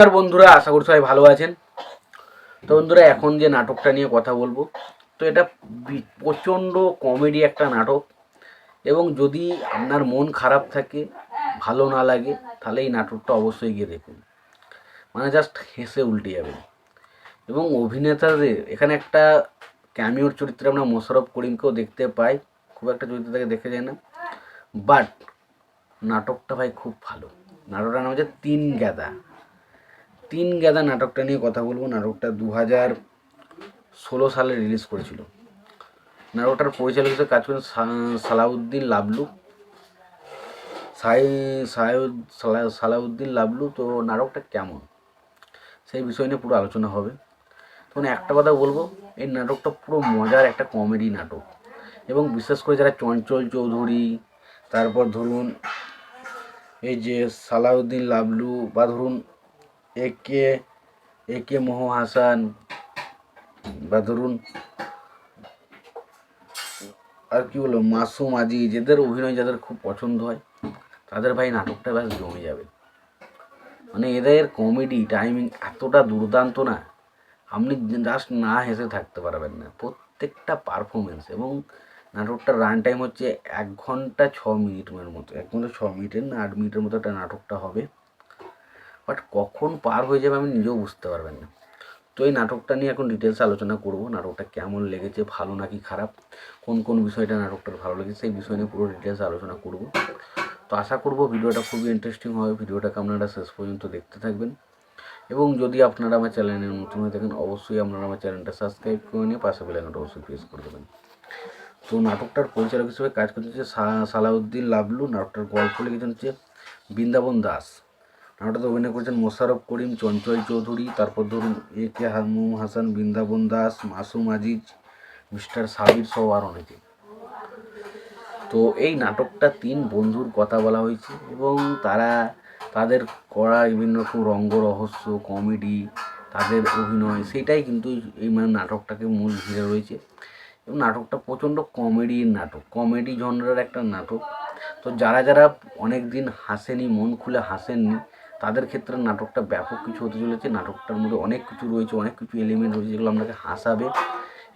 নমস্কার বন্ধুরা, আশা করি সবাই ভালো আছেন। তো বন্ধুরা, এখন যে নাটকটা নিয়ে কথা বলব, তো এটা প্রচণ্ড কমেডি একটা নাটক। এবং যদি আপনার মন খারাপ থাকে, ভালো না লাগে, তাহলে এই নাটকটা অবশ্যই গিয়ে দেখুন। মানে জাস্ট হেসে উল্টে যাবেন। এবং অভিনেতাদের, এখানে একটা ক্যামিওর চরিত্রে আমরা মোশারফ করিমকেও দেখতে পাই। খুব একটা চরিত্র থেকে দেখে যায় না। বাট নাটকটা ভাই খুব ভালো। নাটকটার নাম হচ্ছে তিন গ্যাদা তিন গ্যাদা নাটকটা নিয়ে কথা বলব। নাটকটা দু হাজার ষোলো সালে রিলিজ করেছিল। নাটকটার পরিচালক হিসেবে কাজ করেন সালাউদ্দিন লাবলু। সাই, সায়ুদ, সালা- সালাউদ্দিন লাবলু, তো নাটকটা কেমন? সেই বিষয় নিয়ে পুরো আলোচনা হবে। তখন একটা কথা বলব, এই নাটকটা পুরো মজার একটা কমেডি নাটক। এবং বিশেষ করে যারা চঞ্চল চৌধুরী, তারপর ধরুন এই যে সালাউদ্দিন লাবলু বা ধরুন এ কে এ কে মোহ হাসান বা ধরুন, আর কি বলব, মাসুম আজি যাদের অভিনয় যাদের খুব পছন্দ হয়, তাদের ভাই নাটকটা বেশ জমে যাবে। মানে এদের কমেডি টাইমিং এতটা দুর্দান্ত না, আপনি জাস্ট না হেসে থাকতে পারবেন না। প্রত্যেকটা পারফরমেন্স এবং নাটকটার রান টাইম হচ্ছে এক ঘণ্টা ছ মিনিটের মতো, এক ঘণ্টা ছ মিনিটের না আট মিনিটের মতো একটা নাটকটা হবে। বাট কখন পার হয়ে যাবে আমি নিজেও বুঝতে পারবেন না। তো এই নাটকটা নিয়ে এখন ডিটেলস আলোচনা করব, নাটকটা কেমন লেগেছে, ভালো নাকি খারাপ, কোন কোন বিষয়টা নাটকটার ভালো লেগেছে, সেই বিষয় নিয়ে পুরো ডিটেলস আলোচনা করব। তো আশা করব ভিডিওটা খুবই ইন্টারেস্টিং হবে, ভিডিওটাকে আপনারা শেষ পর্যন্ত দেখতে থাকবেন। এবং যদি আপনারা আমার চ্যানেলে নতুন হয়ে থাকেন, অবশ্যই আপনারা আমার চ্যানেলটা সাবস্ক্রাইব করে নিয়ে পাশে বেলাইকনটা অবশ্যই প্রেস করে দেবেন। তো নাটকটার পরিচালক হিসেবে কাজ করতে হচ্ছে সালাউদ্দিন লাবলু, নাটকটার গল্প লিখেছেন হচ্ছে বৃন্দাবন দাস। নাটকটাতে অভিনয় করেছেন মোশারফ করিম চঞ্চল চৌধুরী, তারপর ধরুন A K Hamu Hasan, Brindaban Das, Masum Aziz, mister Sabir সহ আর অনেকে। তো এই নাটকটা তিন বন্ধুর কথা বলা হয়েছে এবং তারা তাদের করা বিভিন্ন রকম রঙ্গ রহস্য, কমেডি, তাদের অভিনয়, সেটাই কিন্তু এই মানে নাটকটাকে মূল ঘিরে রয়েছে। এবং নাটকটা প্রচণ্ড কমেডির নাটক, কমেডি জনরার একটা নাটক। তো যারা যারা অনেক দিন হাসেনি, মন খুলে হাসেননি তাদের ক্ষেত্রে নাটকটা ব্যাপক কিছু হতে চলেছে, নাটকটার মধ্যে অনেক কিছু রয়েছে, অনেক কিছু এলিমেন্ট রয়েছে যেগুলো আপনাকে হাসাবে।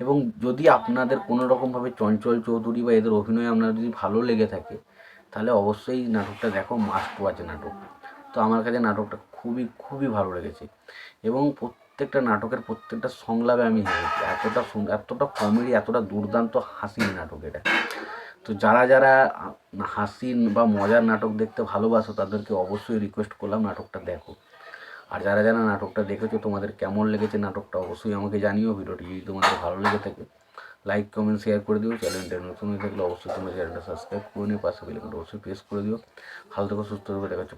এবং যদি আপনাদের কোনো রকমভাবে চঞ্চল চৌধুরী বা এদের অভিনয় আপনার যদি ভালো লেগে থাকে, তাহলে অবশ্যই নাটকটা দেখো মাস্ট ওয়াচ নাটক। তো আমার কাছে নাটকটা খুবই খুবই ভালো লেগেছে। এবং প্রত্যেকটা নাটকের প্রত্যেকটা সংলাপে আমি হেসেছি। এতটা এতটা কমেডি এতটা দুর্দান্ত হাসির নাটক এটা। তো যারা যারা হাসিন হাসি বা মজার নাটক দেখতে ভালোবাসো, তাদেরকে অবশ্যই রিকোয়েস্ট করলাম নাটকটা দেখো। আর যারা যারা নাটকটা দেখেছ, তোমাদের কেমন লেগেছে নাটকটা অবশ্যই আমাকে জানিও। ভিডিওটি যদি তোমাদের ভালো লেগে থাকে লাইক কমেন্ট শেয়ার করে দিও। চ্যানেলটা নতুন হয়ে থাকলে অবশ্যই তোমার চ্যানেলটা সাবস্ক্রাইব করে নিও। পাশে বেলাইকনটা অবশ্যই প্রেস করে দিও। ভালো থেকো, সুস্থ থাকবে দেখা হচ্ছে